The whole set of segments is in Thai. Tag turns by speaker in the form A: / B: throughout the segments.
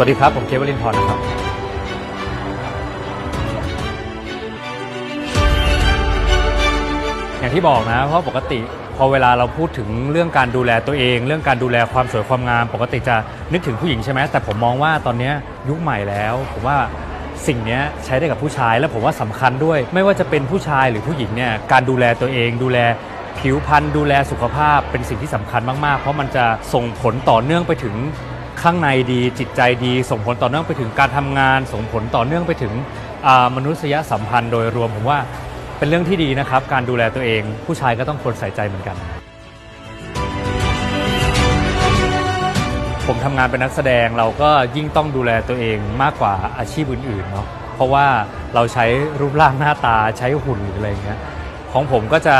A: สวัสดีครับ ผมเกวลินทร์นะครับ อย่างที่บอกนะ เพราะปกติพอเวลาเราพูดถึงเรื่องการดูแลตัวเอง เรื่องการดูแลความสวยความงาม ปกติจะนึกถึงผู้หญิงใช่ไหมแต่ผมมองว่าตอนนี้ยุคใหม่แล้ว ผมว่าสิ่งนี้ใช้ได้กับผู้ชายและผมว่าสำคัญด้วย ไม่ว่าจะเป็นผู้ชายหรือผู้หญิงเนี่ยการดูแลตัวเองดูแลผิวพรรณดูแลสุขภาพเป็นสิ่งที่สำคัญมาก ๆ เพราะมันจะส่งผลต่อเนื่องไปถึง ข้างในดีจิตใจดีส่งผลต่อเนื่องไปถึงการทำงาน ส่งผลต่อเนื่องไปถึงมนุษยสัมพันธ์โดยรวมผมว่าเป็นเรื่องที่ดีนะครับ การดูแลตัวเอง ผู้ชายก็ต้องควรใส่ใจเหมือนกัน ผมทำงานเป็นนักแสดงเราก็ยิ่งต้องดูแลตัวเองมากกว่าอาชีพอื่นๆเนาะเพราะว่าเราใช้รูปร่างหน้าตาใช้หุ่นหรืออะไรเงี้ยของผมก็จะ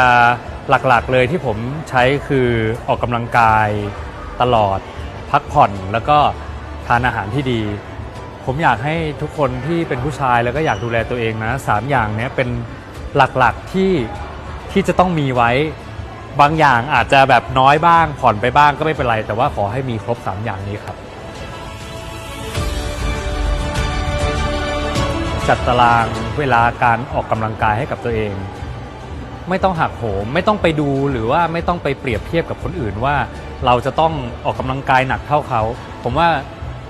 A: หลักๆเลยที่ผมใช้คือออกกำลังกายตลอด พักผ่อนแล้วก็ทานอาหารที่ดี ผมอยากให้ทุกคนที่เป็นผู้ชายแล้วก็อยากดูแลตัวเองนะสามอย่างเนี้ยเป็นหลักๆที่ที่จะต้องมีไว้ บางอย่างอาจจะแบบน้อยบ้าง ผ่อนไปบ้างก็ไม่เป็นไร แต่ว่าขอให้มีครบ 3 อย่างนี้ครับ จัดตารางเวลาการออกกำลังกายให้กับตัวเอง ไม่ต้องหักโหม ไม่ต้องไปดูหรือว่าไม่ต้องไปเปรียบเทียบกับคนอื่นว่า เราจะต้องออกกำลังกายหนักเท่าเขา ผมว่า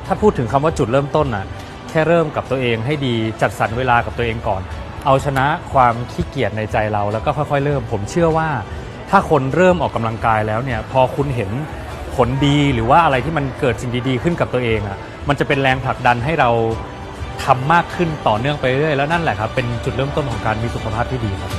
A: ถ้าพูดถึงคำว่าจุดเริ่มต้นน่ะแค่เริ่มกับตัวเองให้ดีจัดสรรเวลากับตัวเองก่อน เอาชนะความขี้เกียจในใจเราแล้วก็ค่อย ๆ เริ่ม ผมเชื่อว่า ถ้าคนเริ่มออกกำลังกายแล้วเนี่ยพอคุณเห็นผลดีหรือว่าอะไรที่มันเกิดสิ่งดีๆขึ้นกับตัวเองอะมันจะเป็นแรงผลักดันให้เราทำมากขึ้นต่อเนื่องไปเรื่อยแล้วนั่นแหละครับเป็นจุดเริ่มต้นของการมีสุขภาพที่ดีครับ